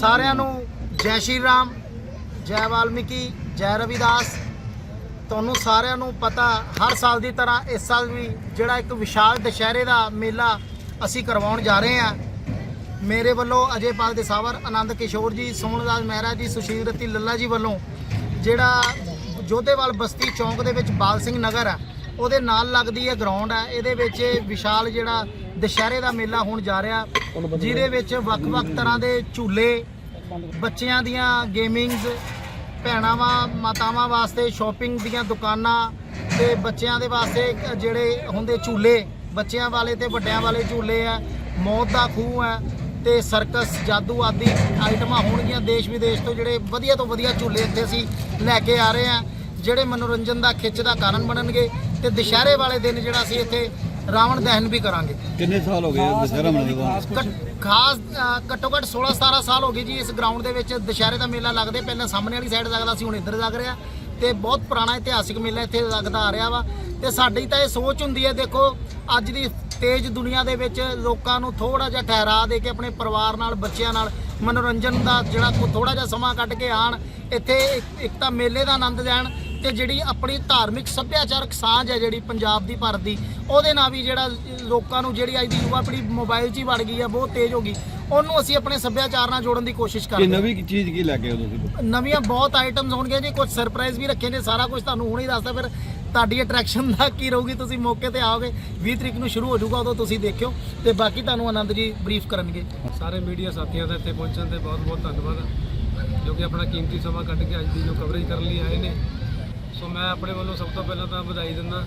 ਸਾਰਿਆਂ ਨੂੰ ਜੈ ਸ਼੍ਰੀ ਰਾਮ, ਜੈ ਵਾਲਮੀਕੀ, ਜੈ ਰਵਿਦਾਸ। ਤੁਹਾਨੂੰ ਸਾਰਿਆਂ ਨੂੰ ਪਤਾ ਹਰ ਸਾਲ ਦੀ ਤਰ੍ਹਾਂ ਇਸ ਸਾਲ ਵੀ ਜਿਹੜਾ ਇੱਕ ਵਿਸ਼ਾਲ ਦੁਸ਼ਹਿਰੇ ਦਾ ਮੇਲਾ ਅਸੀਂ ਕਰਵਾਉਣ ਜਾ ਰਹੇ ਹਾਂ। ਮੇਰੇ ਵੱਲੋਂ ਅਜੇਪਾਲ ਦੇ ਸਾਵਰ, ਆਨੰਦ ਕਿਸ਼ੋਰ ਜੀ ਸੋਹਣਦਾਸ ਮਹਿਰਾ ਜੀ, ਸੁਸ਼ੀਲ ਰਤੀ ਲੱਲਾ ਜੀ ਵੱਲੋਂ ਜਿਹੜਾ ਜੋਧੇਵਾਲ ਬਸਤੀ ਚੌਂਕ ਦੇ ਵਿੱਚ ਬਾਲ ਸਿੰਘ ਨਗਰ ਆ ਉਹਦੇ ਨਾਲ ਲੱਗਦੀ ਇਹ ਗਰਾਊਂਡ ਹੈ। ਇਹਦੇ ਵਿੱਚ ਇਹ ਵਿਸ਼ਾਲ ਜਿਹੜਾ ਦੁਸ਼ਹਿਰੇ ਦਾ ਮੇਲਾ ਹੋਣ ਜਾ ਰਿਹਾ। ਜਿਹਦੇ ਵਿੱਚ ਵੱਖ-ਵੱਖ ਤਰ੍ਹਾਂ ਦੇ ਝੂਲੇ, ਬੱਚਿਆਂ ਦੀਆਂ ਗੇਮਿੰਗਸ ਭੈਣਾਵਾਂ, ਮਾਤਾਵਾਂ ਵਾਸਤੇ ਸ਼ਾਪਿੰਗ ਦੀਆਂ ਦੁਕਾਨਾਂ ਤੇ ਬੱਚਿਆਂ ਦੇ ਵਾਸਤੇ ਜਿਹੜੇ ਹੁੰਦੇ ਝੂਲੇ, ਬੱਚਿਆਂ ਵਾਲੇ ਤੇ ਵੱਡਿਆਂ ਵਾਲੇ ਝੂਲੇ ਆ, ਮੌਤ ਦਾ ਖੂਹ ਹੈ ਤੇ ਸਰਕਸ ਜਾਦੂ ਆਦਿ ਆਈਟਮਾਂ ਹੋਣਗੀਆਂ ਦੇਸ਼ ਵਿਦੇਸ਼ ਤੋਂ ਜਿਹੜੇ ਵਧੀਆ ਤੋਂ ਵਧੀਆ ਝੂਲੇ ਇੱਥੇ ਅਸੀਂ ਲੈ ਕੇ ਆ ਰਹੇ ਆ। ਜਿਹੜੇ ਮਨੋਰੰਜਨ ਦਾ ਖਿੱਚ ਦਾ ਕਾਰਨ ਬਣਨਗੇ ਤੇ ਦੁਸ਼ਹਿਰੇ ਵਾਲੇ ਦਿਨ ਜਿਹੜਾ ਅਸੀਂ ਇੱਥੇ ਰਾਵਣ ਦਹਨ ਵੀ ਕਰਾਂਗੇ। ਕਿੰਨੇ ਸਾਲ ਹੋ ਗਏ ਦੁਸਹਿਰਾ ਮਨਾਉਂਦੇ ਖਾਸ ਘੱਟੋ ਘੱਟ 16 17 ਸਾਲ ਹੋ ਗਏ ਜੀ ਇਸ ਗਰਾਊਂਡ ਦੇ ਵਿੱਚ ਦੁਸ਼ਹਿਰੇ ਦਾ ਮੇਲਾ ਲੱਗਦੇ। ਪਹਿਲਾਂ ਸਾਹਮਣੇ ਵਾਲੀ ਸਾਈਡ ਲੱਗਦਾ ਸੀ ਹੁਣ ਇੱਧਰ ਲੱਗ ਰਿਹਾ। ਤੇ ਬਹੁਤ ਪੁਰਾਣਾ ਇਤਿਹਾਸਿਕ ਮੇਲਾ ਇੱਥੇ ਲੱਗਦਾ ਆ ਰਿਹਾ ਵਾ। ਤੇ ਸਾਡੀ ਤਾਂ ਇਹ ਸੋਚ ਹੁੰਦੀ ਹੈ ਦੇਖੋ ਅੱਜ ਦੀ ਤੇਜ਼ ਦੁਨੀਆ ਦੇ ਵਿੱਚ ਲੋਕਾਂ ਨੂੰ ਥੋੜਾ ਜਿਹਾ ਠਹਿਰਾ ਦੇ ਕੇ ਆਪਣੇ ਪਰਿਵਾਰ ਨਾਲ ਬੱਚਿਆਂ ਨਾਲ ਮਨੋਰੰਜਨ ਦਾ ਜਿਹੜਾ ਥੋੜਾ ਜਿਹਾ ਸਮਾਂ ਕੱਢ ਕੇ ਆਣ ਇੱਥੇ ਇੱਕ ਤਾਂ ਮੇਲੇ ਦਾ ਆਨੰਦ ਲੈਣ ਤੇ ਜਿਹੜੀ ਆਪਣੀ ਧਾਰਮਿਕ ਸੱਭਿਆਚਾਰਕ ਸਾਂਝ ਹੈ ਜਿਹੜੀ ਪੰਜਾਬ ਦੀ ਭਾਰਤ ਦੀ ਉਹਦੇ ਨਾਲ ਵੀ ਜਿਹੜਾ ਲੋਕਾਂ ਨੂੰ ਜਿਹੜੀ ਅੱਜ ਦੀ ਯੁਵਾ ਪੀੜ੍ਹੀ ਮੋਬਾਈਲ 'ਚ ਹੀ ਵੜ ਗਈ ਹੈ ਬਹੁਤ ਤੇਜ਼ ਹੋ ਗਈ। ਉਹਨੂੰ ਅਸੀਂ ਆਪਣੇ ਸੱਭਿਆਚਾਰ ਨਾਲ ਜੋੜਨ ਦੀ ਕੋਸ਼ਿਸ਼ ਕਿ ਕਰਦੇ ਹਾਂ। ਨਵੀਂ ਚੀਜ਼ ਕੀ ਲੈ ਕੇ ਹੋ ਤੁਸੀਂ? ਨਵੀਆਂ ਬਹੁਤ ਆਈਟਮਸ ਹੋਣਗੀਆਂ ਜੀ ਕੁਝ ਸਰਪ੍ਰਾਈਜ਼ ਵੀ ਰੱਖੇ ਨੇ ਸਾਰਾ ਕੁਝ ਤੁਹਾਨੂੰ ਹੁਣੇ ਹੀ ਦੱਸਦਾ ਫਿਰ ਤੁਹਾਡੀ ਅਟਰੈਕਸ਼ਨ ਦਾ ਕੀ ਰਹੂਗੀ ਤੁਸੀਂ ਮੌਕੇ ਤੇ ਆਓਗੇ 20 ਤਰੀਕ ਨੂੰ ਸ਼ੁਰੂ ਹੋ ਜਾਊਗਾ ਉਦੋਂ ਤੁਸੀਂ ਦੇਖਿਓ ਤੇ ਬਾਕੀ ਤੁਹਾਨੂੰ ਆਨੰਦ ਜੀ ਬਰੀਫ ਕਰਨਗੇ। ਸਾਰੇ ਮੀਡੀਆ ਸਾਥੀਆਂ ਦਾ ਇੱਥੇ ਪਹੁੰਚਣ ਤੇ ਬਹੁਤ ਬਹੁਤ ਧੰਨਵਾਦ ਜੋ ਕਿ ਆਪਣਾ ਕੀਮਤੀ ਸਮਾਂ ਕੱਢ ਕੇ ਅੱਜ ਦੀ ਜੋ ਕਵਰੇਜ ਕਰਨ ਲਈ ਆਏ ਨੇ ਸੋ ਮੈਂ ਆਪਣੇ ਵੱਲੋਂ ਸਭ ਤੋਂ ਪਹਿਲਾਂ ਤਾਂ ਵਧਾਈ ਦਿੰਦਾ,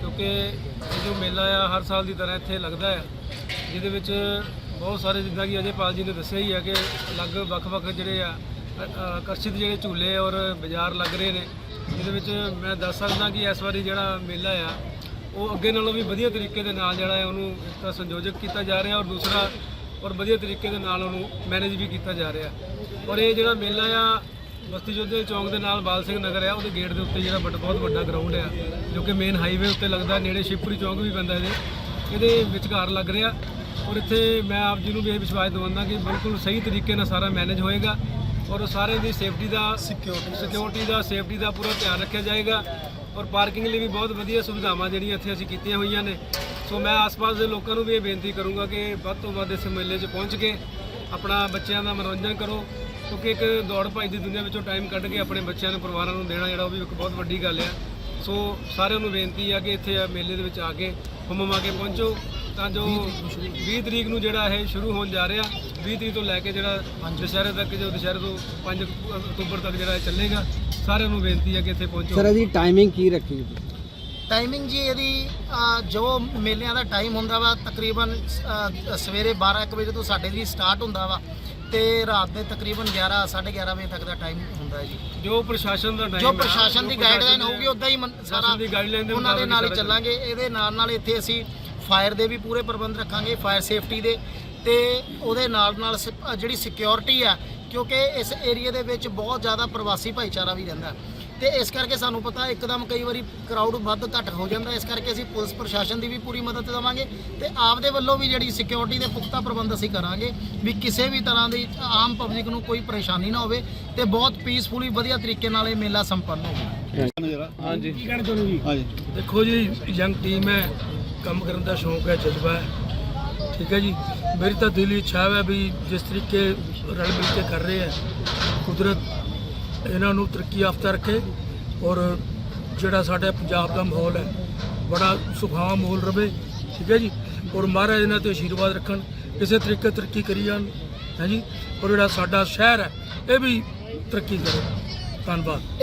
ਕਿਉਂਕਿ ਇਹ ਜੋ ਮੇਲਾ ਆ, ਹਰ ਸਾਲ ਦੀ ਤਰ੍ਹਾਂ ਇੱਥੇ ਲੱਗਦਾ ਆ। ਜਿਹਦੇ ਵਿੱਚ ਬਹੁਤ ਸਾਰੇ, ਜਿੱਦਾਂ ਕਿ ਅਜੇਪਾਲ ਜੀ ਨੇ ਦੱਸਿਆ ਹੀ ਹੈ ਕਿ ਅਲੱਗ ਵੱਖ-ਵੱਖ ਜਿਹੜੇ ਆ ਆਕਰਸ਼ਿਤ ਜਿਹੜੇ ਝੂਲੇ ਔਰ ਬਾਜ਼ਾਰ ਲੱਗ ਰਹੇ ਨੇ। ਜਿਹਦੇ ਵਿੱਚ ਮੈਂ ਦੱਸ ਸਕਦਾ ਕਿ ਇਸ ਵਾਰੀ ਜਿਹੜਾ ਮੇਲਾ ਆ, ਉਹ ਅੱਗੇ ਨਾਲੋਂ ਵੀ ਵਧੀਆ ਤਰੀਕੇ ਦੇ ਨਾਲ ਜਿਹੜਾ ਹੈ ਉਹਨੂੰ ਇੱਕ ਤਾਂ ਸੰਯੋਜਕ ਕੀਤਾ ਜਾ ਰਿਹਾ ਔਰ ਦੂਸਰਾ ਔਰ ਵਧੀਆ ਤਰੀਕੇ ਦੇ ਨਾਲ ਉਹਨੂੰ ਮੈਨੇਜ ਵੀ ਕੀਤਾ ਜਾ ਰਿਹਾ। ਔਰ ਇਹ ਜਿਹੜਾ ਮੇਲਾ ਆ ਬਸਤੀ ਜੋਧੇ ਚੌਂਕ ਦੇ ਨਾਲ ਬਾਲ ਸਿੰਘ ਨਗਰ ਆ ਉਹਦੇ ਗੇਟ ਦੇ ਉੱਤੇ ਜਿਹੜਾ ਵੱਡਾ ਬਹੁਤ ਵੱਡਾ ਗਰਾਊਂਡ ਆ ਜੋ ਕਿ ਮੇਨ ਹਾਈਵੇ ਉੱਤੇ ਲੱਗਦਾ ਨੇੜੇ ਸ਼ਿਵਪੁਰੀ ਚੌਂਕ ਵੀ ਪੈਂਦਾ ਇਹਦੇ। ਇਹਦੇ ਵਿਚਕਾਰ ਲੱਗ ਰਿਹਾ। ਔਰ ਇੱਥੇ ਮੈਂ ਆਪ ਜੀ ਨੂੰ ਵੀ ਇਹ ਵਿਸ਼ਵਾਸ ਦਿਵਾਉਂਦਾ ਕਿ ਬਿਲਕੁਲ ਸਹੀ ਤਰੀਕੇ ਨਾਲ ਸਾਰਾ ਮੈਨੇਜ ਹੋਏਗਾ ਔਰ ਸਾਰੇ ਦੀ ਸੇਫਟੀ ਦਾ ਸਿਕਿਉਰਿਟੀ ਸਿਕਿਉਰਿਟੀ ਦਾ ਸੇਫਟੀ ਦਾ ਪੂਰਾ ਧਿਆਨ ਰੱਖਿਆ ਜਾਏਗਾ। ਔਰ ਪਾਰਕਿੰਗ ਲਈ ਵੀ ਬਹੁਤ ਵਧੀਆ ਸੁਵਿਧਾਵਾਂ ਜਿਹੜੀਆਂ ਇੱਥੇ ਅਸੀਂ ਕੀਤੀਆਂ ਹੋਈਆਂ ਨੇ। ਸੋ ਮੈਂ ਆਸ-ਪਾਸ ਦੇ ਲੋਕਾਂ ਨੂੰ ਵੀ ਇਹ ਬੇਨਤੀ ਕਰੂੰਗਾ ਕਿ ਵੱਧ ਤੋਂ ਵੱਧ ਇਸ ਮੇਲੇ 'ਚ ਪਹੁੰਚ ਕੇ ਆਪਣਾ ਬੱਚਿਆਂ ਦਾ ਮਨੋਰੰਜਨ ਕਰੋ। ਕਿਉਂਕਿ ਇੱਕ ਦੌੜ ਭੱਜ ਦੀ ਦੁਨੀਆ ਵਿੱਚੋਂ ਟਾਈਮ ਕੱਢ ਕੇ ਆਪਣੇ ਬੱਚਿਆਂ ਨੂੰ ਪਰਿਵਾਰਾਂ ਨੂੰ ਦੇਣਾ ਜਿਹੜਾ ਉਹ ਵੀ ਇੱਕ ਬਹੁਤ ਵੱਡੀ ਗੱਲ ਆ। ਸੋ ਸਾਰਿਆਂ ਨੂੰ ਬੇਨਤੀ ਆ ਕਿ ਇੱਥੇ ਆ ਮੇਲੇ ਦੇ ਵਿੱਚ ਆ ਕੇ ਹੁਮਮਾ ਕੇ ਪਹੁੰਚੋ। ਤਾਂ ਜੋ 20 ਤਰੀਕ ਨੂੰ ਜਿਹੜਾ ਇਹ ਸ਼ੁਰੂ ਹੋਣ ਜਾ ਰਿਹਾ 20 ਤਰੀਕ ਤੋਂ ਲੈ ਕੇ ਜਿਹੜਾ ਦੁਸ਼ਹਿਰੇ ਤੱਕ ਜੋ ਦੁਸ਼ਹਿਰੇ ਤੋਂ 5 ਅਕਤੂਬਰ ਤੱਕ ਜਿਹੜਾ ਇਹ ਚੱਲੇਗਾ ਸਾਰਿਆਂ ਨੂੰ ਬੇਨਤੀ ਆ ਕਿ ਇੱਥੇ ਪਹੁੰਚੋ। ਸਰ ਇਹਦੀ ਟਾਈਮਿੰਗ ਕੀ ਰੱਖੀ ਹੈ ਤੁਸੀਂ ਟਾਈਮਿੰਗ ਜੀ ਇਹਦੀ ਅ, ਜੋ ਮੇਲਿਆਂ ਦਾ ਟਾਈਮ ਹੁੰਦਾ ਵਾ ਤਕਰੀਬਨ ਸਵੇਰੇ 12 1 ਵਜੇ ਤੋਂ ਸਾਡੇ ਲਈ ਸਟਾਰਟ ਹੁੰਦਾ ਵਾ। ਤੇ ਰਾਤ ਦੇ ਤਕਰੀਬਨ 11 11:30 ਵਜੇ ਤੱਕ ਦਾ ਟਾਈਮ ਹੁੰਦਾ ਹੈ ਜੀ। ਜੋ ਪ੍ਰਸ਼ਾਸਨ ਦਾ ਟਾਈਮ ਜੋ ਪ੍ਰਸ਼ਾਸਨ ਦੀ ਗਾਈਡਲਾਈਨ ਹੋਊਗੀ ਉਦਾਂ ਹੀ ਸਾਰਾ ਉਹਨਾਂ ਦੇ ਨਾਲ ਹੀ ਚੱਲਾਂਗੇ। ਇਹਦੇ ਨਾਲ ਨਾਲ ਇੱਥੇ ਅਸੀਂ ਫਾਇਰ ਦੇ ਵੀ ਪੂਰੇ ਪ੍ਰਬੰਧ ਰੱਖਾਂਗੇ ਫਾਇਰ ਸੇਫਟੀ ਦੇ। ਤੇ ਉਹਦੇ ਨਾਲ ਨਾਲ ਜਿਹੜੀ ਸਿਕਿਉਰਿਟੀ ਆ ਕਿਉਂਕਿ ਇਸ ਏਰੀਆ ਦੇ ਵਿੱਚ ਬਹੁਤ ਜ਼ਿਆਦਾ ਪ੍ਰਵਾਸੀ ਭਾਈਚਾਰਾ ਵੀ ਰਹਿੰਦਾ। ਤੇ ਇਸ ਕਰਕੇ ਸਾਨੂੰ ਪਤਾ ਇੱਕਦਮ ਕਈ ਵਾਰੀ ਕਰਾਊਡ ਵੱਧ ਘੱਟ ਹੋ ਜਾਂਦਾ ਇਸ ਕਰਕੇ ਅਸੀਂ ਪੁਲਿਸ ਪ੍ਰਸ਼ਾਸਨ ਦੀ ਵੀ ਪੂਰੀ ਮਦਦ ਦੇਵਾਂਗੇ ਤੇ ਆਪਦੇ ਵੱਲੋਂ ਵੀ ਜਿਹੜੀ ਸਿਕਿਉਰਿਟੀ ਦੇ ਪੁਖਤਾ ਪ੍ਰਬੰਧ ਅਸੀਂ ਕਰਾਂਗੇ ਵੀ ਕਿਸੇ ਵੀ ਤਰ੍ਹਾਂ ਦੀ ਆਮ ਪਬਲਿਕ ਨੂੰ ਕੋਈ ਪਰੇਸ਼ਾਨੀ ਨਾ ਹੋਵੇ ਤੇ ਬਹੁਤ ਪੀਸਫੁਲੀ ਵਧੀਆ ਤਰੀਕੇ ਨਾਲ ਇਹ ਮੇਲਾ ਸੰਪੰਨ ਹੋਵੇ ਹਾਂਜੀ। ਕੀ ਕਹਿਣਾ ਚਾਹੁੰਦੇ ਜੀ? ਹਾਂਜੀ। ਦੇਖੋ ਜੀ ਯੰਗ ਟੀਮ ਹੈ ਕੰਮ ਕਰਨ ਦਾ ਸ਼ੌਂਕ ਹੈ ਜਜ਼ਬਾ ਹੈ। ਠੀਕ ਹੈ ਜੀ? ਮੇਰੀ ਤਾਂ ਦਿਲੀ ਇੱਛਾ ਹੈ ਵੀ ਜਿਸ ਤਰੀਕੇ ਰਲ ਮਿਲ ਕੇ ਕਰ ਰਹੇ ਹੈ ਕੁਦਰਤ ਇਹਨਾਂ ਨੂੰ ਤਰੱਕੀ ਯਾਫਤਾ ਰੱਖੇ ਔਰ ਜਿਹੜਾ ਸਾਡਾ ਪੰਜਾਬ ਦਾ ਮਾਹੌਲ ਹੈ, ਬੜਾ ਸੁਖਾਵਾਂ ਮਾਹੌਲ ਰਵੇ, ਠੀਕ ਹੈ ਜੀ? ਔਰ ਮਹਾਰਾਜ ਇਹਨਾਂ ਤੇ ਆਸ਼ੀਰਵਾਦ ਰੱਖਣ ਕਿਸੇ ਤਰੀਕੇ ਤਰੱਕੀ ਕਰੀ ਜਾਣ, ਹੈ ਜੀ? ਔਰ ਜਿਹੜਾ ਸਾਡਾ ਸ਼ਹਿਰ ਹੈ, ਇਹ ਵੀ ਤਰੱਕੀ ਕਰੇ। ਧੰਨਵਾਦ।